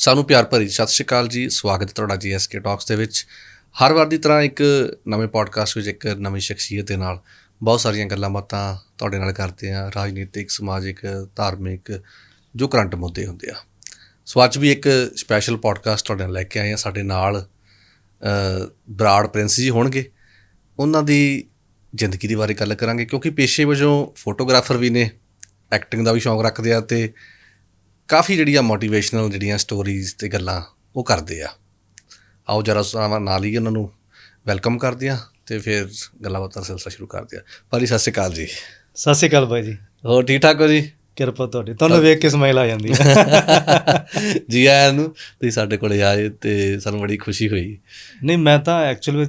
ਸਾਨੂੰ ਪਿਆਰ ਭਰੀ ਸਤਿ ਸ਼੍ਰੀ ਅਕਾਲ ਜੀ। ਸਵਾਗਤ ਹੈ ਤੁਹਾਡਾ ਜੀਐਸਕੇ ਟਾਕਸ ਦੇ ਵਿੱਚ। ਹਰ ਵਾਰ ਦੀ ਤਰ੍ਹਾਂ ਇੱਕ ਨਵੇਂ ਪੋਡਕਾਸਟ ਵਿੱਚ ਇੱਕ ਨਵੀਂ ਸ਼ਖਸੀਅਤ ਦੇ ਨਾਲ ਬਹੁਤ ਸਾਰੀਆਂ ਗੱਲਾਂ ਬਾਤਾਂ ਤੁਹਾਡੇ ਨਾਲ ਕਰਦੇ ਆ ਰਾਜਨੀਤਿਕ ਸਮਾਜਿਕ ਧਾਰਮਿਕ ਜੋ ਕਰੰਟ ਮੁੱਦੇ ਹੁੰਦੇ ਆ। ਸੋ ਅੱਜ ਵੀ ਇੱਕ ਸਪੈਸ਼ਲ ਪੋਡਕਾਸਟ ਤੁਹਾਡੇ ਨਾਲ ਲੈ ਕੇ ਆਏ ਆ ਸਾਡੇ ਨਾਲ ਅ, ਬਰਾੜ ਪ੍ਰਿੰਸ ਜੀ ਹੋਣਗੇ। ਉਹਨਾਂ ਦੀ ਜ਼ਿੰਦਗੀ ਦੇ ਬਾਰੇ ਗੱਲ ਕਰਾਂਗੇ ਕਿਉਂਕਿ ਪੇਸ਼ੇ ਵਜੋਂ ਫੋਟੋਗ੍ਰਾਫਰ ਵੀ ਨੇ ਐਕਟਿੰਗ ਦਾ ਵੀ ਸ਼ੌਂਕ ਰੱਖਦੇ ਆ ਤੇ ਕਾਫੀ ਜਿਹੜੀਆਂ ਮੋਟੀਵੇਸ਼ਨਲ ਜਿਹੜੀਆਂ ਸਟੋਰੀਜ਼ ਤੇ ਗੱਲਾਂ ਉਹ ਕਰਦੇ ਆ। ਆਓ ਜਰਾ ਨਾਲ ਹੀ ਉਹਨਾਂ ਨੂੰ ਵੈਲਕਮ ਕਰਦੇ ਆ ਤੇ ਫਿਰ ਗੱਲਾਂ ਬਾਤਾਂ ਦਾ ਸਿਲਸਿਲਾ ਸ਼ੁਰੂ ਕਰਦੇ ਆ। ਭਾਜੀ ਸਤਿ ਸ਼੍ਰੀ ਅਕਾਲ ਜੀ। ਸਤਿ ਸ਼੍ਰੀ ਅਕਾਲ ਬਾਈ ਜੀ। ਹੋਰ ਠੀਕ ਠਾਕ ਹੋ ਜੀ? ਕਿਰਪਾ ਤੁਹਾਡੀ। ਤੁਹਾਨੂੰ ਵੇਖ ਕੇ ਸਮਾਈਲ ਆ ਜਾਂਦੀ ਹੈ ਜੀ ਆਇਆਂ ਨੂੰ ਤੁਸੀਂ ਸਾਡੇ ਕੋਲੇ ਆਏ ਤੇ ਸਾਨੂੰ ਬੜੀ ਖੁਸ਼ੀ ਹੋਈ। ਨਹੀਂ ਮੈਂ ਤਾਂ ਐਕਚੁਅਲੀ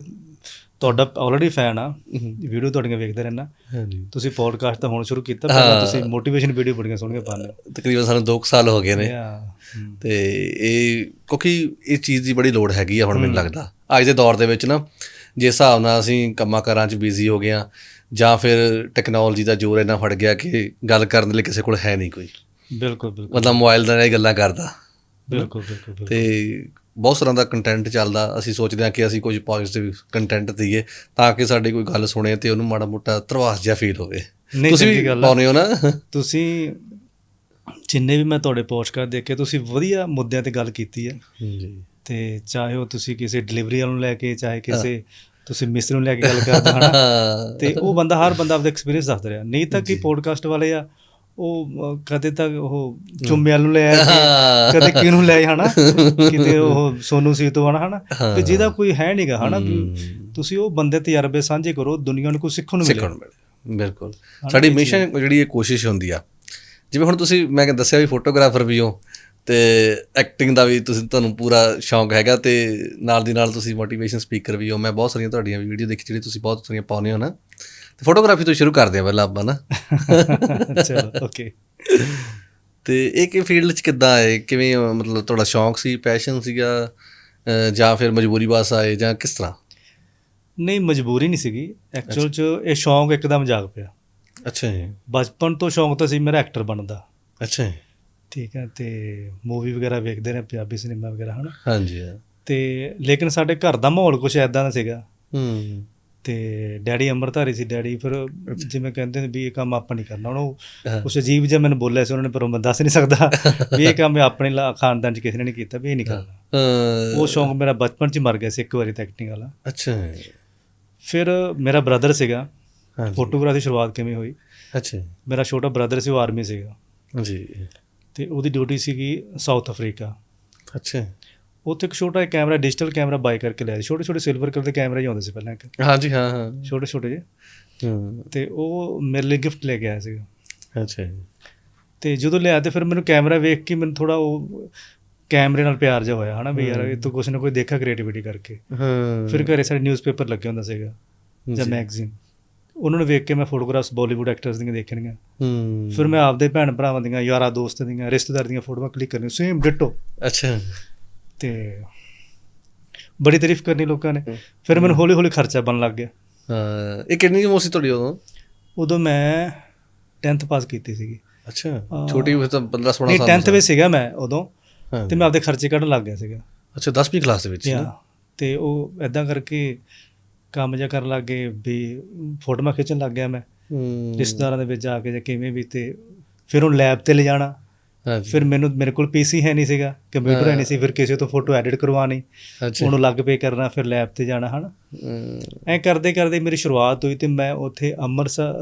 ਤੁਹਾਡਾ ਆਲਰੇਡੀ ਫੈਨ ਆ। ਵੀਡੀਓ ਤੁਹਾਡੀਆਂ ਵੇਖਦਾ ਰਹਿਣਾ। ਹਾਂਜੀ। ਤੁਸੀਂ ਪੋਡਕਾਸਟ ਤਾਂ ਹੁਣ ਸ਼ੁਰੂ ਕੀਤਾ ਪਹਿਲਾਂ ਤੁਸੀਂ ਮੋਟੀਵੇਸ਼ਨ ਵੀਡੀਓ ਬੜੀਆਂ ਸੋਹਣੀਆਂ ਪਾਉਂਦੇ ਹੋ। ਤਕਰੀਬਨ ਸਾਨੂੰ 2 ਸਾਲ ਹੋ ਗਏ ਨੇ। ਤੇ ਇਹ ਕਿਉਂਕਿ ਇਹ ਚੀਜ਼ ਦੀ ਬੜੀ ਲੋੜ ਹੈਗੀ ਆ ਹੁਣ ਮੈਨੂੰ ਲੱਗਦਾ। ਅੱਜ ਦੇ ਦੌਰ ਦੇ ਵਿੱਚ ਨਾ ਜਿਸ ਹਿਸਾਬ ਨਾਲ ਅਸੀਂ ਕੰਮਾਂ ਕਾਰਾਂ 'ਚ ਬਿਜ਼ੀ ਹੋ ਗਏ ਆ ਜਾਂ ਫਿਰ ਟੈਕਨੋਲੋਜੀ ਦਾ ਜ਼ੋਰ ਇੰਨਾ ਫੜ ਗਿਆ ਕਿ ਗੱਲ ਕਰਨ ਦੇ ਲਈ ਕਿਸੇ ਕੋਲ ਹੈ ਨਹੀਂ ਕੋਈ। ਬਿਲਕੁਲ ਬਿਲਕੁਲ। ਮਤਲਬ ਮੋਬਾਈਲ ਨਾਲ ਹੀ ਗੱਲਾਂ ਕਰਦਾ। ਬਿਲਕੁਲ ਬਿਲਕੁਲ। ਤੇ ਬਹੁਤ ਸਾਰਾ ਦਾ ਕੰਟੈਂਟ ਚੱਲਦਾ ਅਸੀਂ ਸੋਚਦੇ ਹਾਂ ਕਿ ਅਸੀਂ ਕੁਝ ਪੋਜ਼ਿਟਿਵ ਕੰਟੈਂਟ ਦਈਏ ਤਾਂ ਕਿ ਸਾਡੀ ਕੋਈ ਗੱਲ ਸੁਣੇ ਤੇ ਉਹਨੂੰ ਮਾੜਾ ਮੋਟਾ ਧਰਵਾਸ ਜਿਹਾ ਫੀਲ ਹੋਵੇ। ਤੁਸੀਂ ਵੀ। ਪਾਉਨੇ ਹੋ ਨਾ? ਤੁਸੀਂ ਜਿੰਨੇ ਵੀ ਮੈਂ ਤੁਹਾਡੇ ਪੋਡਕਾਸਟ ਦੇਖੇ ਤੁਸੀਂ ਵਧੀਆ ਮੁੱਦਿਆਂ ਤੇ ਗੱਲ ਕੀਤੀ ਹੈ ਜੀ। ਤੇ ਚਾਹੇ ਉਹ ਤੁਸੀਂ ਕਿਸੇ ਡਿਲੀਵਰੀ ਵਾਲ ਨੂੰ ਲੈ ਕੇ ਚਾਹੇ ਕਿਸੇ ਤੁਸੀਂ ਮਿਸਤਰੀ ਨੂੰ ਲੈ ਕੇ ਗੱਲ ਕਰਦੇ ਹੋ ਹਨਾ? ਤੇ ਉਹ ਬੰਦਾ ਹਰ ਬੰਦਾ ਆਪਦਾ ਐਕਸਪੀਰੀਅੰਸ ਦੱਸਦਾ ਰਿਹਾ। ਨਹੀਂ ਤਾਂ ਕਿ ਪੋਡਕਾਸਟ ਵਾਲੇ ਆ ਉਹ ਕਦੇ ਤਾਂ ਉਹ ਚੁੰਮੇ ਵਾਲ ਨੂੰ ਲੈ ਕਿ ਕਦੇ ਕਿਹਨੂੰ ਲੈ ਹਨਾ? ਕਿਤੇ ਉਹ ਸੋਨੂ ਸੀ ਤੋਂ ਹਨਾ ਹਨਾ? ਤੇ ਜਿਹਦਾ ਕੋਈ ਹੈ ਨਹੀਂਗਾ ਹਨਾ ਤੁਸੀਂ ਉਹ ਬੰਦੇ ਤਜਰਬੇ ਸਾਂਝੇ ਕਰੋ ਦੁਨੀਆ ਨੂੰ ਕੁਝ ਸਿੱਖਣ ਨੂੰ ਮਿਲੇ ਸਿੱਖਣ ਮਿਲੇ ਬਿਲਕੁਲ। ਸਾਡੀ ਮਿਸ਼ਨ ਜਿਹੜੀ ਇਹ ਕੋਸ਼ਿਸ਼ ਹੁੰਦੀ ਆ। ਜਿਵੇਂ ਹੁਣ ਤੁਸੀਂ ਮੈਂ ਕਿ ਦੱਸਿਆ ਵੀ ਫੋਟੋਗ੍ਰਾਫਰ ਵੀ ਹੋ ਤੇ ਐਕਟਿੰਗ ਦਾ ਵੀ ਤੁਸੀਂ ਤੁਹਾਨੂੰ ਪੂਰਾ ਸ਼ੌਂਕ ਹੈਗਾ ਤੇ ਨਾਲ ਦੀ ਨਾਲ ਤੁਸੀਂ ਮੋਟੀਵੇਸ਼ਨ ਸਪੀਕਰ ਵੀ ਹੋ। ਮੈਂ ਬਹੁਤ ਸਾਰੀਆਂ ਤੁਹਾਡੀਆਂ ਵੀਡੀਓ ਦੇਖੀ ਜਿਹੜੀ ਤੁਸੀਂ ਬਹੁਤ ਸਾਰੀਆਂ ਪਾਉਂਦੇ ਹੋ ਨਾ। ਤੇ ਫੋਟੋਗ੍ਰਾਫੀ ਤੋਂ ਸ਼ੁਰੂ ਕਰਦੇ ਆ ਪਹਿਲਾਂ ਆਪਾਂ ਨਾ। ਚਲੋ ਓਕੇ ਤੇ ਇਹ ਕਿ ਫੀਲਡ 'ਚ ਕਿੱਦਾਂ ਆਏ? ਕਿਵੇਂ ਮਤਲਬ ਤੁਹਾਡਾ ਸ਼ੌਂਕ ਸੀ ਪੈਸ਼ਨ ਸੀਗਾ ਜਾਂ ਫਿਰ ਮਜਬੂਰੀ ਵਾਸ ਆਏ ਜਾਂ ਕਿਸ ਤਰ੍ਹਾਂ? ਨਹੀਂ ਮਜਬੂਰੀ ਨਹੀਂ ਸੀਗੀ। ਐਕਚੁਅਲ ਚ ਇਹ ਸ਼ੌਂਕ ਇੱਕਦਮ ਜਾਗ ਪਿਆ। ਅੱਛਾ ਜੀ। ਬਚਪਨ ਤੋਂ ਸ਼ੌਂਕ ਤਾਂ ਸੀ ਮੇਰਾ ਐਕਟਰ ਬਣਨ ਦਾ। ਅੱਛਾ ਜੀ। ਠੀਕ ਹੈ ਤੇ ਮੂਵੀ ਵਗੈਰਾ ਵੇਖਦੇ ਨੇ ਪੰਜਾਬੀ ਸਿਨੇਮਾ ਵਗੈਰਾ ਹਨਾ? ਹਾਂਜੀ। ਤੇ ਲੇਕਿਨ ਸਾਡੇ ਘਰ ਦਾ ਮਾਹੌਲ ਕੁਝ ਐਦਾਂ ਦਾ ਸੀਗਾ। ਹੂੰ। ਤੇ ਡੈਡੀ ਅੰਮ੍ਰਿਤਧਾਰੀ ਸੀ ਡੈਡੀ ਫਿਰ ਜਿਵੇਂ ਕਹਿੰਦੇ ਨੇ ਵੀ ਇਹ ਕੰਮ ਆਪਾਂ ਨਹੀਂ ਕਰਨਾ ਹੁਣ ਉਹ ਹਾਂ। ਕੁਛ ਅਜੀਬ ਜਿਹਾ ਮੈਨੂੰ ਬੋਲਿਆ ਸੀ ਉਹਨਾਂ ਨੇ ਪਰ ਮੈਂ ਦੱਸ ਨਹੀਂ ਸਕਦਾ ਵੀ ਇਹ ਕੰਮ ਆਪਣੇ ਖਾਨਦਾਨ ਚ ਕਿਸੇ ਨੇ ਨਹੀਂ ਕੀਤਾ ਵੀ ਇਹ ਨਹੀਂ ਕਰਨਾ। ਉਹ ਸ਼ੌਂਕ ਮੇਰਾ ਬਚਪਨ ਚ ਮਰ ਗਿਆ ਸੀ ਇੱਕ ਵਾਰੀ ਐਕਟਿੰਗ ਵਾਲਾ। ਅੱਛਾ। ਫਿਰ ਮੇਰਾ ਬ੍ਰਦਰ ਸੀਗਾ ਫੋਟੋਗ੍ਰਾਫੀ ਸ਼ੁਰੂਆਤ ਕਿਵੇਂ ਹੋਈ? ਅੱਛਾ। ਮੇਰਾ ਛੋਟਾ ਬ੍ਰਦਰ ਸੀ ਉਹ ਆਰਮੀ ਸੀਗਾ। ਜੀ ਤੇ ਉਹਦੀ ਡਿਊਟੀ ਸੀਗੀ ਸਾਊਥ ਅਫਰੀਕਾ ਅੱਛਾ। ਉੱਥੇ ਇੱਕ ਛੋਟਾ ਜਿਹਾ ਕੈਮਰਾ ਡਿਜੀਟਲ ਕੈਮਰਾ ਬਾਈ ਕਰਕੇ ਲਿਆ ਸੀ। ਛੋਟੇ ਛੋਟੇ ਸਿਲਵਰ ਕਲਰ ਦੇ ਕੈਮਰੇ ਹੀ ਆਉਂਦੇ ਸੀ ਪਹਿਲਾਂ ਇੱਕ। ਹਾਂਜੀ ਹਾਂ ਹਾਂ। ਛੋਟੇ ਛੋਟੇ ਜਿਹੇ। ਹੂੰ, ਤੇ ਉਹ ਮੇਰੇ ਲਈ ਗਿਫਟ ਲੈ ਕੇ ਆਇਆ ਸੀਗਾ। ਅੱਛਾ ਤੇ ਜਦੋਂ ਲਿਆ ਤੇ ਫਿਰ ਮੈਨੂੰ ਕੈਮਰਾ ਵੇਖ ਕੇ ਮੈਨੂੰ ਥੋੜਾ ਉਹ ਕੈਮਰੇ ਨਾਲ ਪਿਆਰ ਜਿਹਾ ਹੋਇਆ ਹਨਾ ਵੀ ਯਾਰ ਇਹ ਤੋਂ ਕੁਛ ਨਾ ਕੋਈ ਦੇਖਾ ਕ੍ਰੀਏਟੀਵਿਟੀ ਕਰਕੇ। ਹਾਂ। ਫਿਰ ਘਰੇ ਸਾਡੇ ਨਿਊਜ਼ਪੇਪਰ ਲੱਗੇ ਹੁੰਦਾ ਸੀਗਾ ਜਾਂ। ਜੀ। ਮੈਗਜ਼ੀਨ ਉਹਨਾਂ ਨੂੰ ਵੇਖ ਕੇ ਮੈਂ ਫੋਟੋਗ੍ਰਾਫਸ ਬਾਲੀਵੁੱਡ ਐਕਟਰਸ ਦੀਆਂ ਦੇਖਣੀਆਂ। ਹੂੰ। ਫਿਰ ਮੈਂ ਆਪਦੇ ਭੈਣ ਭਰਾਵਾਂ ਦੀਆਂ ਯਾਰਾਂ ਦੋਸਤਾਂ ਦੀਆਂ ਰਿਸ਼ਤੇਦਾਰ ਦੀਆਂ ਫੋਟੋਆਂ ਕਲਿੱਕ ਕਰਨੀਆਂ ਸੇਮ ਡਿਟੋ ਅੱਛਾ। ਤੇ ਬੜੀ ਤਾਰੀਫ ਕਰਨੀ ਲੋਕਾਂ ਨੇ। ਫਿਰ ਮੈਨੂੰ ਹੌਲੀ ਹੌਲੀ ਖਰਚਾ ਬਣ ਲੱਗ ਗਿਆ। ਹਾਂ ਇਹ ਕਿੰਨੀ ਉਮਰ ਸੀ ਤੁਹਾਡੀ ਉਦੋਂ? ਉਦੋਂ ਮੈਂ 10th ਪਾਸ ਕੀਤੀ ਸੀਗੀ। ਅੱਛਾ। ਛੋਟੀ ਉਮਰ ਤਾਂ 15 16 ਨਹੀਂ ਸਾਲ 10th ਵਿੱਚ ਸੀਗਾ ਮੈਂ ਉਦੋਂ। ਤੇ ਮੈਂ ਆਪਦੇ ਖਰਚੇ ਕੱਢਣ ਲੱਗ ਗਿਆ ਸੀਗਾ। ਅੱਛਾ 10ਵੀਂ ਕਲਾਸ ਦੇ ਵਿੱਚ ਤੇ ਉਹ ਐਦਾਂ ਕਰਕੇ ਕੰਮ ਜਿਹਾ ਕਰਨ ਲੱਗ ਗਏ ਵੀ ਫੋਟੋਆਂ ਖਿੱਚਣ ਲੱਗ ਗਿਆ ਮੈਂ। ਰਿਸ਼ਤੇਦਾਰਾਂ ਦੇ ਵਿੱਚ ਜਾ ਕੇ ਜਾਂ ਕਿਵੇਂ ਵੀ ਤੇ ਫਿਰ ਉਹ ਲੈਬ ਤੇ ਲਿਜਾਣਾ ਹਾਂਜੀ ਫਿਰ ਮੈਨੂੰ ਮੇਰੇ ਕੋਲ ਪੀਸੀ ਹੈ ਨਹੀਂ ਸੀਗਾ ਕੰਪਿਊਟਰ ਹੈ ਨਹੀਂ ਸੀ ਫਿਰ ਕਿਸੇ ਤੋਂ ਫੋਟੋ ਐਡਿਟ ਕਰਵਾਣੀ ਉਹਨੂੰ ਲੱਗ ਪੇ ਕਰਨਾ ਫਿਰ ਲੈਬ ਤੇ ਜਾਣਾ ਹਨਾ। ਐ ਕਰਦੇ ਕਰਦੇ ਮੇਰੀ ਸ਼ੁਰੂਆਤ ਹੋਈ ਤੇ ਮੈਂ ਉੱਥੇ ਅੰਮ੍ਰਿਤਸਰ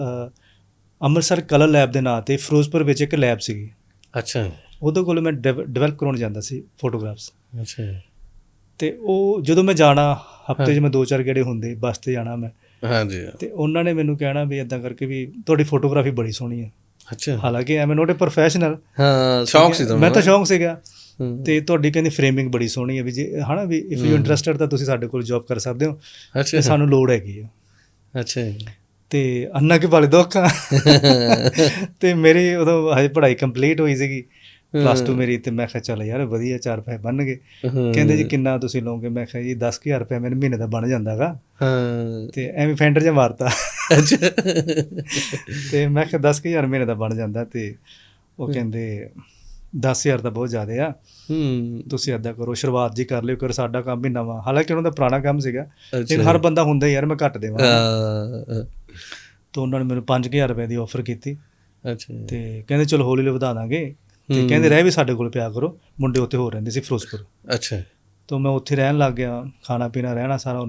ਅੰਮ੍ਰਿਤਸਰ ਕਲਰ ਲੈਬ ਦੇ ਨਾਂ ਤੇ ਫਿਰੋਜ਼ਪੁਰ ਵਿੱਚ ਇੱਕ ਲੈਬ ਸੀਗੀ। ਅੱਛਾ। ਉਹਦੇ ਕੋਲ ਮੈਂ ਡਿਵੈਲਪ ਕਰਾਉਣ ਜਾਂਦਾ ਸੀ ਫੋਟੋਗ੍ਰਾਫਸ ਅੱਛਾ। ਤੇ ਉਹ ਜਦੋਂ ਮੈਂ ਜਾਣਾ ਹਫ਼ਤੇ 'ਚ ਮੈਂ ਦੋ ਚਾਰ ਗੇੜੇ ਹੁੰਦੇ ਬੱਸ ਤੇ ਜਾਣਾ ਮੈਂ। ਹਾਂਜੀ। ਤੇ ਉਹਨਾਂ ਨੇ ਮੈਨੂੰ ਕਹਿਣਾ ਵੀ ਇਦਾਂ ਕਰਕੇ ਵੀ ਤੁਹਾਡੀ ਫੋਟੋਗ੍ਰਾਫੀ ਬੜੀ ਸੋਹਣੀ ਹੈ। ਅੱਛਾ। ਹਾਲਾਂਕਿ ਐਵੇਂ ਨੋਟ ਪ੍ਰੋਫੈਸ਼ਨਲ ਹਾਂ ਸ਼ੌਂਕ ਸੀ ਤੁਹਾਨੂੰ ਮੈਂ ਤਾਂ ਸ਼ੌਂਕ ਸੀਗਾ। ਤੇ ਤੁਹਾਡੀ ਕਹਿੰਦੀ ਫਰੇਮਿੰਗ ਬੜੀ ਸੋਹਣੀ ਹੈ ਵੀ ਜੇ ਹਨਾ ਵੀ ਇਫ ਯੂ ਇੰਟਰਸਟਡ ਤਾਂ ਤੁਸੀਂ ਸਾਡੇ ਕੋਲ ਜੌਬ ਕਰ ਸਕਦੇ ਹੋ। ਅੱਛਾ। ਸਾਨੂੰ ਲੋੜ ਹੈਗੀ ਆ। ਅੱਛਾ। ਤੇ ਅੰਨਾ ਕੇ ਵਾਲੇ ਦੋਖਾਂ ਤੇ ਮੇਰੀ ਉਦੋਂ ਹਜੇ ਪੜ੍ਹਾਈ ਕੰਪਲੀਟ ਹੋਈ ਸੀਗੀ। ਪਲੱਸ 2 ਮੇਰੀ ਤੇ ਮੈਂ ਕਿਹਾ ਚੱਲ ਯਾਰ ਵਧੀਆ ਚਾਰ ਪੈਸੇ ਬਣ ਗਏ। ਹੂੰ। ਕਹਿੰਦੇ ਜੀ ਕਿੰਨਾ ਤੁਸੀਂ ਲਓਗੇ? ਮੈਂ ਕਿਹਾ ਜੀ 10000 ਰੁਪਏ ਮੈਨੂੰ ਮਹੀਨੇ ਦਾ ਬਣ ਜਾਂਦਾਗਾ ਹਾਂ। ਤੇ ਐਵੇਂ ਫੈਂਡਰ ਜਿਹਾ ਮਾਰਤਾ। ਅੱਛਾ। ਤੇ ਮੈਂ ਕਿਹਾ 10000 ਮਹੀਨੇ ਦਾ ਬਣ ਜਾਂਦਾ ਤੇ ਉਹ ਕਹਿੰਦੇ 10000 ਤਾਂ ਬਹੁਤ ਜ਼ਿਆਦਾ ਆ। ਹੂੰ। ਤੁਸੀਂ ਏਦਾਂ ਕਰੋ ਸ਼ੁਰੂਆਤ ਜੀ ਕਰ ਲਿਓ ਕਰ ਸਾਡਾ ਕੰਮ ਵੀ। ਨਵਾਂ ਹਾਲਾਂਕਿ ਉਹਨਾਂ ਦਾ ਪੁਰਾਣਾ ਕੰਮ ਸੀਗਾ ਲੇਕਿਨ ਹਰ ਬੰਦਾ ਹੁੰਦਾ ਹੀ ਯਾਰ ਮੈਂ ਘੱਟ ਦੇਵਾਂ। ਅਹ, ਤਾਂ ਉਹਨਾਂ ਨੇ ਮੈਨੂੰ 5000 ਰੁਪਏ ਦੀ ਆਫਰ ਕੀਤੀ। ਅੱਛਾ। ਤੇ ਕਹਿੰਦੇ ਚਲੋ ਹੌਲੀ ਹੌਲੀ ਵਧਾ ਦਾਂਗੇ। ਤੇ ਕਹਿੰਦੇ ਰਹਿ ਵੀ ਸਾਡੇ ਕੋਲ ਪਿਆ ਕਰੋ। ਮੁੰਡੇ ਉੱਥੇ ਹੋ ਰਹਿੰਦੇ ਸੀ ਫਿਰੋਜ਼ਪੁਰ। ਅੱਛਾ। ਤਾਂ ਮੈਂ ਉੱਥੇ ਰਹਿਣ ਲੱਗ ਗਿਆ। ਖਾਣਾ ਪੀਣਾ ਰਹਿਣਾ ਸਾਰਾ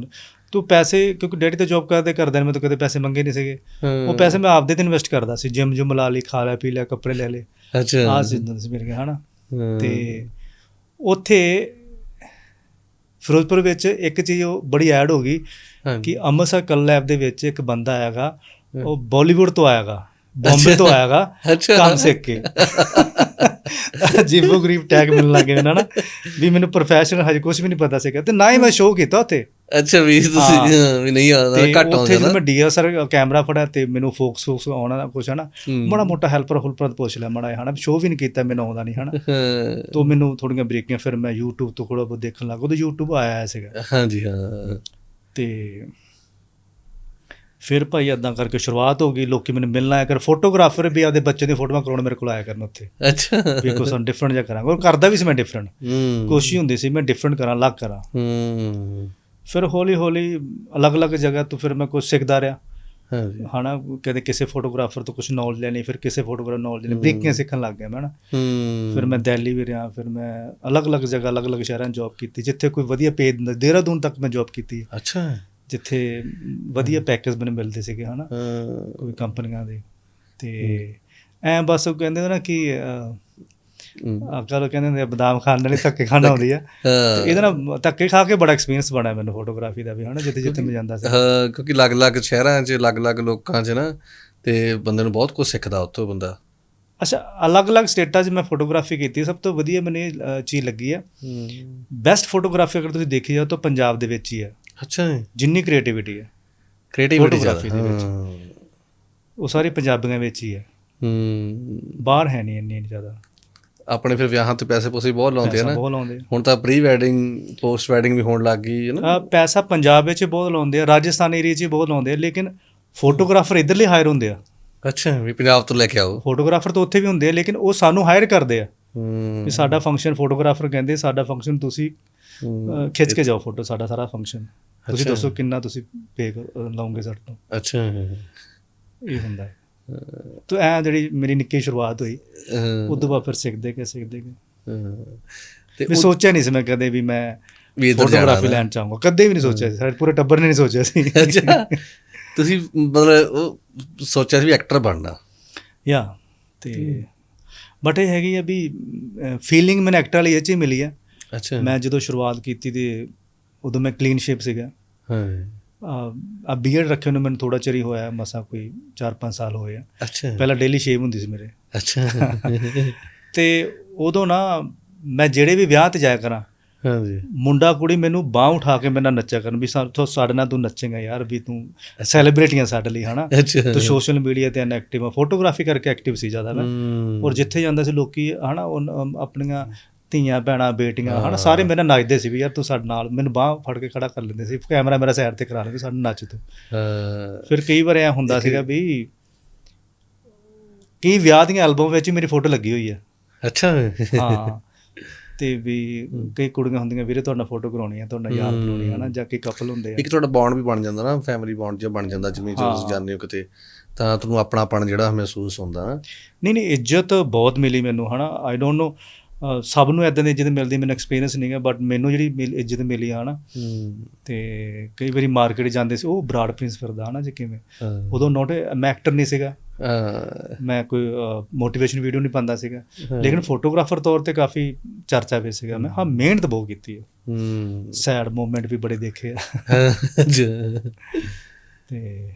ਤੂੰ ਪੈਸੇ ਕਿਉਂਕਿ ਡੈਡੀ ਤੇ ਜੌਬ ਕਰਦੇ ਕਰਦੇ ਨੇ ਮੈਂ ਤਾਂ ਕਦੇ ਪੈਸੇ ਮੰਗੇ ਨਹੀਂ ਸੀਗੇ। ਉਹ ਪੈਸੇ ਮੈਂ ਆਪਦੇ ਤੇ ਇਨਵੈਸਟ ਕਰਦਾ ਸੀ। ਜਿਮ ਜੁਮ ਲਾ ਲਈ ਖਾ ਲਿਆ ਪੀ ਲਿਆ ਕੱਪੜੇ ਲੈ ਲਏ। ਅੱਛਾ। ਆਹ ਜਿੰਦਨ ਸੀ ਮੇਰੇ ਹਨਾ। ਤੇ ਉੱਥੇ ਫਿਰੋਜ਼ਪੁਰ ਵਿੱਚ ਇੱਕ ਚੀਜ਼ ਉਹ ਬੜੀ ਐਡ ਹੋ ਗਈ। ਕਿ ਅੰਮ੍ਰਿਤਸਰ ਕਲੈਬ ਦੇ ਵਿੱਚ ਇੱਕ ਬੰਦਾ ਆਇਆਗਾ। ਉਹ ਬਾਲੀਵੁੱਡ ਤੋਂ ਆਇਆਗਾ। ਬੰਬੇ ਤੋਂ ਆਇਆਗਾ। ਕੰਮ ਸਿੱਖ ਕੇ। ਜੀਵੋ ਗਰੀਬ ਟੈਗ ਮਿਲਣ ਲੱਗੇ ਮੈਨੂੰ ਨਾ ਵੀ ਮੈਨੂੰ ਪ੍ਰੋਫੈਸ਼ਨਲ ਹਜੇ ਕੁਝ ਵੀ ਨਹੀਂ ਪਤਾ ਸੀਗਾ। ਤੇ ਨਾ ਹੀ ਮੈਂ ਸ਼ੋਅ ਕੀਤਾ ਉੱਥੇ। ਅੱਛਾ ਵੀ ਤੁਸੀਂ ਵੀ ਨਹੀਂ ਆਉਂਦਾ ਤੇ ਘੱਟ ਉੱਥੇ ਆਉਂਦਾ ਜਦੋਂ ਨਾ। ਮੈਂ ਡੀਐਸਆਰ ਕੈਮਰਾ ਫੜਿਆ ਤੇ ਮੈਨੂੰ ਫੋਕਸ ਫੋਕਸ ਆਉਣਾ ਕੁਛ ਹੈ। ਨਾ। ਬੜਾ ਮੋਟਾ ਹੈਲਪਰ ਹੁਲਪਰ ਪੁੱਛ ਲਿਆ ਮੜਾ ਹਨਾ। ਸ਼ੋਅ ਵੀ ਨਹੀਂ ਕੀਤਾ ਮੈਨੂੰ ਆਉਂਦਾ ਨਹੀਂ ਹਨਾ। ਤੋਂ ਮੈਨੂੰ ਥੋੜੀਆਂ ਬ੍ਰੇਕੀਆਂ ਫਿਰ ਮੈਂ YouTube ਤੋਂ ਥੋੜਾ ਬਹੁਤ ਦੇਖਣ ਲੱਗਾ ਉਹਦੇ YouTube ਆਇਆ ਸੀਗਾ। ਹਾਂਜੀ ਹਾਂ। ਤੇ ਫਿਰ ਭਾਈ ਏਦਾਂ ਕਰਕੇ ਸ਼ੁਰੂਆਤ ਹੋ ਗਈ ਲੋਕੀ ਮੈਨੂੰ ਮਿਲਣ ਆਇਆ ਕਰ ਫੋਟੋਗ੍ਰਾਫਰ ਵੀ ਆਪਦੇ ਬੱਚੇ ਦੀਆਂ ਫੋਟੋਆਂ ਕਰਾਉਣ ਮੇਰੇ ਕੋਲ ਆਇਆ ਕਰਨ ਉੱਥੇ। ਅੱਛਾ। ਵੀ ਕੁਛ ਡਿਫਰੈਂਟ ਜਿਹਾ ਕਰਾਂਗਾ। ਉਹ ਕਰਦਾ ਵੀ ਸੀ ਮੈਂ ਡਿਫਰੈਂਟ ਹੂੰ। ਕੋਸ਼ਿਸ਼ ਹੁੰਦੀ ਸੀ ਮੈਂ ਡਿਫਰੈਂਟ ਕਰਾਂ ਅਲੱਗ ਕਰਾਂ। ਹੂੰ। ਫਿਰ ਹੌਲੀ ਹੌਲੀ ਅਲੱਗ-ਅਲੱਗ ਜਗ੍ਹਾ ਤੋਂ ਫਿਰ ਮੈਂ ਕੁਝ ਸਿੱਖਦਾ ਰਿਹਾ। ਹਾਂਜੀ। ਹਨਾ ਕਦੇ ਕਿਸੇ ਫੋਟੋਗ੍ਰਾਫਰ ਤੋਂ ਕੁਝ ਨੌਲੇਜ ਲੈਣੀ ਫਿਰ ਕਿਸੇ ਫੋਟੋਗ੍ਰਾਫਰ ਨੌਲੇਜ ਲੈਣੀ ਬਰੀਕੀਆਂ ਸਿੱਖਣ ਲੱਗ ਗਿਆ ਮੈਂ ਨਾ ਹੂੰ। ਫਿਰ ਮੈਂ ਦਿੱਲੀ ਵੀ ਰਿਹਾ ਫਿਰ ਮੈਂ ਅਲੱਗ-ਅਲੱਗ ਜਗ੍ਹਾ ਅਲੱਗ-ਅਲੱਗ ਸ਼ਹਿਰਾਂ 'ਚ ਜੌਬ ਕੀਤੀ ਜਿੱਥੇ ਕੋਈ ਵਧੀਆ ਪੇ ਦਿੰਦਾ ਦੇਹਰਾਦੂਨ ਤੱਕ ਮੈਂ ਜੌਬ ਕੀਤੀ। ਅੱਛਾ। ਜਿੱਥੇ ਵਧੀਆ ਪੈਕੇਜ ਮੈਨੂੰ ਮਿਲਦੇ ਸੀਗੇ ਹਨਾ? ਕੋਈ ਕੰਪਨੀਆਂ ਦੇ। ਤੇ ਐ ਬਸ ਉਹ ਕਹਿੰਦੇ ਨਾ ਕਿ ਅਕਲ ਕਹਿੰਦੇ ਹੁੰਦੇ ਆ, ਬਦਾਮ ਖਾਣ ਨਾਲ ਧੱਕੇ ਖਾਣਾ ਹੁੰਦੀ ਆ। ਤੇ ਇਹਦੇ ਨਾਲ ਧੱਕੇ ਖਾ ਕੇ ਬੜਾ ਐਕਸਪੀਰੀਅੰਸ ਬਣਿਆ ਮੈਨੂੰ ਫੋਟੋਗ੍ਰਾਫੀ ਦਾ ਵੀ ਹਨਾ? ਜਿੱਥੇ ਜਿੱਥੇ ਮੈਂ ਜਾਂਦਾ ਸੀ। ਹਾਂ ਕਿਉਂਕਿ ਅਲੱਗ-ਅਲੱਗ ਸ਼ਹਿਰਾਂ 'ਚ ਅਲੱਗ-ਅਲੱਗ ਲੋਕਾਂ 'ਚ ਨਾ ਤੇ ਬੰਦੇ ਨੂੰ ਬਹੁਤ ਕੁਝ ਸਿੱਖਦਾ ਉੱਥੋਂ ਬੰਦਾ। ਅੱਛਾ ਅਲੱਗ-ਅਲੱਗ ਸਟੇਟਾਂ 'ਚ ਮੈਂ ਫੋਟੋਗ੍ਰਾਫੀ ਕੀਤੀ ਸਭ ਤੋਂ ਵਧੀਆ ਮੈਨੂੰ ਇਹ ਚੀਜ਼ ਲੱਗੀ ਆ। ਬੈਸਟ ਫੋਟੋਗ੍ਰਾਫੀ ਅਗਰ ਤੁਸੀਂ ਦੇਖੀ ਜਾਓ ਤਾਂ ਪੰਜਾਬ ਦੇ ਵਿੱਚ ਹੀ ਹੈ ਅੱਛਾ ਜਿੰਨੀ ਕ੍ਰੀਏਟੀਵਿਟੀ ਹੈ। ਕ੍ਰੀਏਟੀਵਿਟੀ ਜ਼ਿਆਦਾ ਦੇ ਵਿੱਚ। ਉਹ ਸਾਰੀ ਪੰਜਾਬੀਆਂ ਵਿੱਚ ਹੀ ਹੈ। ਹੂੰ। ਬਾਹਰ ਹੈ ਨਹੀਂ ਇੰਨੀ ਜ਼ਿਆਦਾ। ਆਪਣੇ ਫਿਰ ਵਿਆਹਾਂ ਤੇ ਪੈਸੇ ਪੂਸੇ ਬਹੁਤ ਲਾਉਂਦੇ ਆ ਨਾ। ਹੁਣ ਤਾਂ ਪ੍ਰੀ ਵੈਡਿੰਗ ਪੋਸਟ ਵੈਡਿੰਗ ਵੀ ਹੋਣ ਲੱਗ ਗਈ ਹੈ ਨਾ। ਪੈਸਾ ਪੰਜਾਬ ਵਿੱਚ ਬਹੁਤ ਲਾਉਂਦੇ ਆ ਰਾਜਸਥਾਨ ਏਰੀਆ 'ਚ ਬਹੁਤ ਲਾਉਂਦੇ ਆ ਲੇਕਿਨ ਫੋਟੋਗ੍ਰਾਫਰ ਇਧਰਲੇ ਹਾਇਰ ਹੁੰਦੇ ਆ। ਅੱਛਾ ਵੀ ਪੰਜਾਬ ਤੋਂ ਲੈ ਕੇ ਆਓ। ਫੋਟੋਗ੍ਰਾਫਰ ਤਾਂ ਉੱਥੇ ਵੀ ਹੁੰਦੇ ਆ ਲੇਕਿਨ ਉਹ ਸਾਨੂੰ ਹਾਇਰ ਕਰਦੇ ਆ। ਹੂੰ। ਵੀ ਸਾਡਾ ਫੰਕਸ਼ਨ ਫੋਟੋਗ੍ਰਾਫਰ ਕਹਿੰਦੇ ਸਾਡਾ ਫੰਕਸ਼ਨ ਤੁਸੀਂ ਖਿੱਚ ਕੇ ਜਾਓ ਫੋਟੋ ਸਾਡਾ ਸਾਰਾ ਫੰਕਸ਼ਨ ਤੁਸੀਂ ਅੱਛਾ। ਦੱਸੋ ਕਿੰਨਾ ਤੁਸੀਂ ਪੇ ਲਾਉਂਗੇ ਸਾਡੇ ਤੋਂ? ਅੱਛਾ। ਇਹ ਹੁੰਦਾ ਹੈ। ਤਾਂ ਐ ਜਿਹੜੀ ਮੇਰੀ ਨਿੱਕੀ ਸ਼ੁਰੂਆਤ ਹੋਈ ਉਦੋਂ ਬਾਅਦ ਫਿਰ ਸਿੱਖਦੇ ਗਏ ਸਿੱਖਦੇ ਗਏ। ਤੇ ਮੈਂ ਸੋਚਿਆ ਨਹੀਂ ਸੀ ਮੈਂ ਕਦੇ ਵੀ ਮੈਂ ਵੀ ਇੱਧਰ ਜਾਣਾ ਫੋਟੋਗ੍ਰਾਫੀ। ਲੈਣ ਚਾਹੂੰਗਾ ਕਦੇ ਵੀ ਨਹੀਂ ਸੋਚਿਆ ਸੀ। ਸਾਡੇ ਪੂਰੇ ਟੱਬਰ ਨੇ ਨਹੀਂ ਸੋਚਿਆ ਸੀ। ਅੱਛਾ। ਤੁਸੀਂ ਮਤਲਬ ਉਹ ਸੋਚਿਆ ਸੀ ਵੀ ਐਕਟਰ ਬਣਨਾ। ਯਾ ਤੇ ਬਟ ਇਹ ਹੈਗੀ ਆ ਵੀ ਫੀਲਿੰਗ ਮੈਨੂੰ ਐਕਟ ਵਾਲੀ ਇਹ 'ਚ ਹੀ ਮਿਲੀ ਆ। ਅੱਛਾ। ਮੈਂ ਜਦੋਂ ਸ਼ੁਰੂਆਤ ਕੀਤੀ ਤੇ ਉਦੋਂ ਮੈਂ ਕਲੀਨ ਸ਼ੇਪ ਸੀਗਾ। ਆ ਬੀਅਰਡ ਰੱਖੇ ਨੂੰ ਮੈਨੂੰ ਥੋੜਾ ਚਿਰ ਹੀ ਹੋਇਆ ਮਸਾ ਕੋਈ 4-5 ਸਾਲ ਹੋਏ ਆ। ਅੱਛਾ। ਪਹਿਲਾਂ ਡੇਲੀ ਸ਼ੇਵ ਹੁੰਦੀ ਸੀ ਮੇਰੇ। ਅੱਛਾ। ਤੇ ਉਦੋਂ ਨਾ ਮੈਂ ਜਿਹੜੇ ਵੀ ਵਿਆਹ ਤੇ ਜਾਇਆ ਕਰਾਂ ਹਾਂਜੀ ਮੁੰਡਾ ਕੁੜੀ ਮੈਨੂੰ ਬਾਹ ਉਠਾ ਕੇ ਮੇਰੇ ਨਾਲ ਨੱਚਿਆ ਕਰਨ ਵੀ ਸਾਥੋਂ ਸਾਡੇ ਨਾਲ ਤੂੰ ਨੱਚੇਗਾ ਯਾਰ ਵੀ ਤੂੰ ਸੈਲੀਬ੍ਰਿਟੀਆਂ ਸਾਡੇ ਲਈ ਹਨਾ? ਤੂੰ ਸੋਸ਼ਲ ਮੀਡੀਆ ਤੇ ਐਕਟਿਵ ਆ। ਫੋਟੋਗ੍ਰਾਫੀ ਕਰਕੇ ਐਕਟਿਵ ਸੀ ਜ਼ਿਆਦਾ ਮੈਂ। ਔਰ ਜਿੱਥੇ ਜਾਂਦਾ ਸੀ ਲੋਕੀ ਹਨਾ ਆਪਣੀਆਂ ਧੀਆਂ ਭੈਣਾਂ ਬੇਟੀਆਂ ਹਨਾ ਸਾਰੇ ਮੇਰੇ ਨਾਲ ਨੱਚਦੇ ਸੀ ਵੀ ਯਾਰ ਤੂੰ ਸਾਡੇ ਨਾਲ ਮੈਨੂੰ ਬਾਹ ਫੜ ਕੇ ਖੜਾ ਕਰ ਲੈਂਦੇ ਸੀ ਕੈਮਰਾ ਮੇਰਾ ਸਾਈਡ ਤੇ ਕਰਾ ਲੈ ਵੀ ਸਾਡੇ ਨਾਲ ਨੱਚ ਤੂੰ। ਫਿਰ ਕਈ ਵਾਰ ਐ ਹੁੰਦਾ ਸੀਗਾ ਵੀ ਕਈ ਵਿਆਹ ਦੀਆਂ ਐਲਬਮ ਵਿੱਚ ਮੇਰੀ ਫੋਟੋ ਲੱਗੀ ਹੋਈ ਹੈ ਅੱਛਾ। ਹਾਂ। ਤੇ ਵੀ ਕਈ ਕੁੜੀਆਂ ਹੁੰਦੀਆਂ ਵੀਰੇ ਤੁਹਾਡਾ ਫੋਟੋ ਕਰਾਉਣੀ ਹੈ ਤੁਹਾਡਾ ਯਾਰ ਬਣਾਉਣੀ ਹੈ। ਨਾ ਜਾਂ ਕਿ ਕਪਲ ਹੁੰਦੇ ਆ। ਇੱਕ ਤੁਹਾਡਾ ਬੌਂਡ ਵੀ ਬਣ ਜਾਂਦਾ ਨਾ ਫੈਮਿਲੀ ਬੌਂਡ ਜਿਹਾ ਬਣ ਜਾਂਦਾ ਜਿਵੇਂ ਜਦੋਂ ਜਾਂਦੇ ਹੋ ਕਿਤੇ ਤਾਂ ਤੁਹਾਨੂੰ ਆਪਣਾਪਣ ਜਿਹੜਾ ਮਹਿਸੂਸ ਹੁੰਦਾ। ਨਾ ਨਹੀਂ ਨਹੀਂ ਇੱਜ਼ਤ ਬਹੁਤ ਮਿਲੀ ਮੈਨੂੰ ਹਨਾ ਆਈ ਡੋਨਟ ਨੋ ਸਭ ਨੂੰ ਇਦਾਂ ਦੀ ਇੱਜ਼ਤ ਮਿਲਦੀ ਮੈਨੂੰ ਐਕਸਪੀਰੀਅੰਸ ਨਹੀਂਗਾ ਬਟ ਮੈਨੂੰ ਜਿਹੜੀ ਇੱਜ਼ਤ ਮਿਲੀ ਆ ਹਨਾ। ਹੂੰ। ਤੇ ਕਈ ਵਾਰੀ ਮਾਰਕੀਟ ਜਾਂਦੇ ਸੀ ਉਹ ਬਰਾੜ ਪ੍ਰਿੰਸ ਫਿਰਦਾ ਹਨਾ ਜੇ ਕਿਵੇਂ। ਉਦੋਂ ਨੋਟ ਮੈਂ ਐਕਟਰ ਨਹੀਂ ਸੀਗਾ। ਮੈਂ ਕੋਈ ਮੋਟੀਵੇਸ਼ਨ ਵੀਡੀਓ ਨਹੀਂ ਪਾਉਂਦਾ ਸੀਗਾ। ਲੇਕਿਨ ਫੋਟੋਗ੍ਰਾਫਰ ਤੌਰ ਤੇ ਕਾਫੀ ਚਰਚਾ ਵਿੱਚ ਸੀਗਾ। ਮੈਂ ਹਾਂ ਮਿਹਨਤ ਬਹੁਤ ਕੀਤੀ ਹੈ ਹੂੰ। ਸੈਡ ਮੂਮੈਂਟ ਵੀ ਬੜੇ ਦੇਖੇ ਆ। ਤੇ